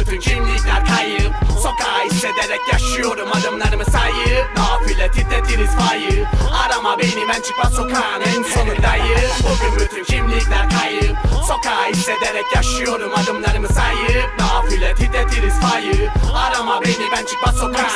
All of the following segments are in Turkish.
bütün kimlikler kayıp. Sokağı hissederek yaşıyorum adımlarımı sayıp. Nafile titretir isfayı Arama beni ben çıkmaz sokağın en sonundayım Bugün bütün kimlikler kayıp. Sokağı hissederek yaşıyorum adımlarımı sayıp. Nafile titretir isfayı Arama beni ben çıkmaz sokağın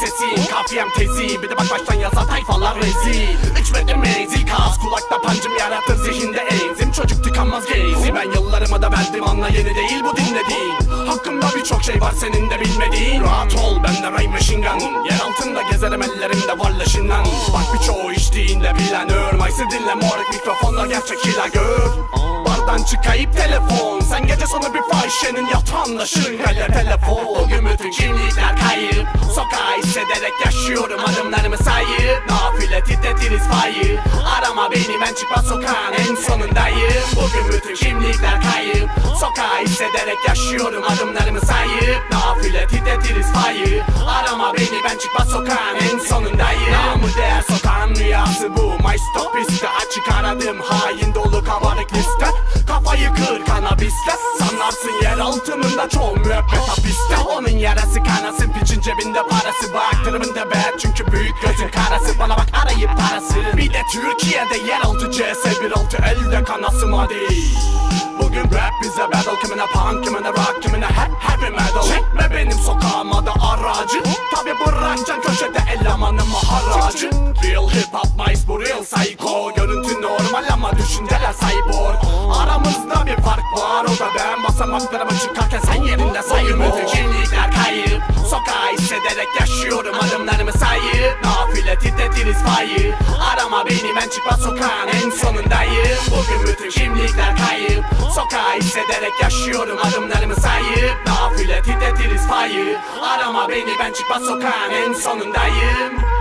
Sesin Kafiyem tezi Bir de bak baştan yazar tayfalar rezil Üç verdim menzil kas Kulakta pancım yaratır zihinde enzim Çocuk tıkanmaz gezi Ben yıllarıma da verdim anla yeni değil bu dinlediğin. Hakkımda birçok şey var senin de bilmediğin. Rahat ol bende Ray Machine Gun. Yer altında gezerim ellerimde varlaşından Bak birçoğu içtiğinde bilen Örmaysı dinle. Moruk mikrofonlar gerçek hile gör. Bardan çıkayıp telefon. Sen gece sonu bir fahişenin yatağınlaşın hele telefon. Kayıp Hissederek yaşıyorum adımlarımı sayıp Nafile titretir isfayı Arama beni ben çıkmaz sokağın en sonundayım. Bugün bütün kimlikler kayıp. Sokağı hissederek yaşıyorum adımlarımı sayıp Nafile titretir isfayı Arama beni ben çıkmaz sokağın en sonundayım. Namı değer sokağın rüyası bu. My stop açık aradım. Hain dolu kabarık liste. Kafayı kır kanabisle yer altımında çoğu müebbet hapiste. Onun yarası kanasın piçin cebinde parası. Baktırımın be çünkü büyük gözün karası. Bana bak arayıp parası. Bir de Türkiye'de yer altı CS 1.6 elde kanasım hadi. Bugün rap bize battle. Kimine punk kimine rock kimine hep heavy metal. Çekme benim sokağıma da aracı. Tabi bırakacaksın köşede elemanın haracı Real hip hop mice bu real psycho. Görüntü normal ama düşünceler cyborg. Aramızda bir var o da ben Basamaklarımı çıkarken sen yerinde sayım Bütün kimlikler kayıp. Sokağı hissederek yaşıyorum adımlarımı sayıp. Nafile titretir isfayı Arama beni ben çıkmaz sokağın en sonundayım Bugün bütün kimlikler kayıp. Sokağı hissederek yaşıyorum adımlarımı sayıp. Nafile titretir isfayı Arama beni ben çıkmaz sokağın en sonundayım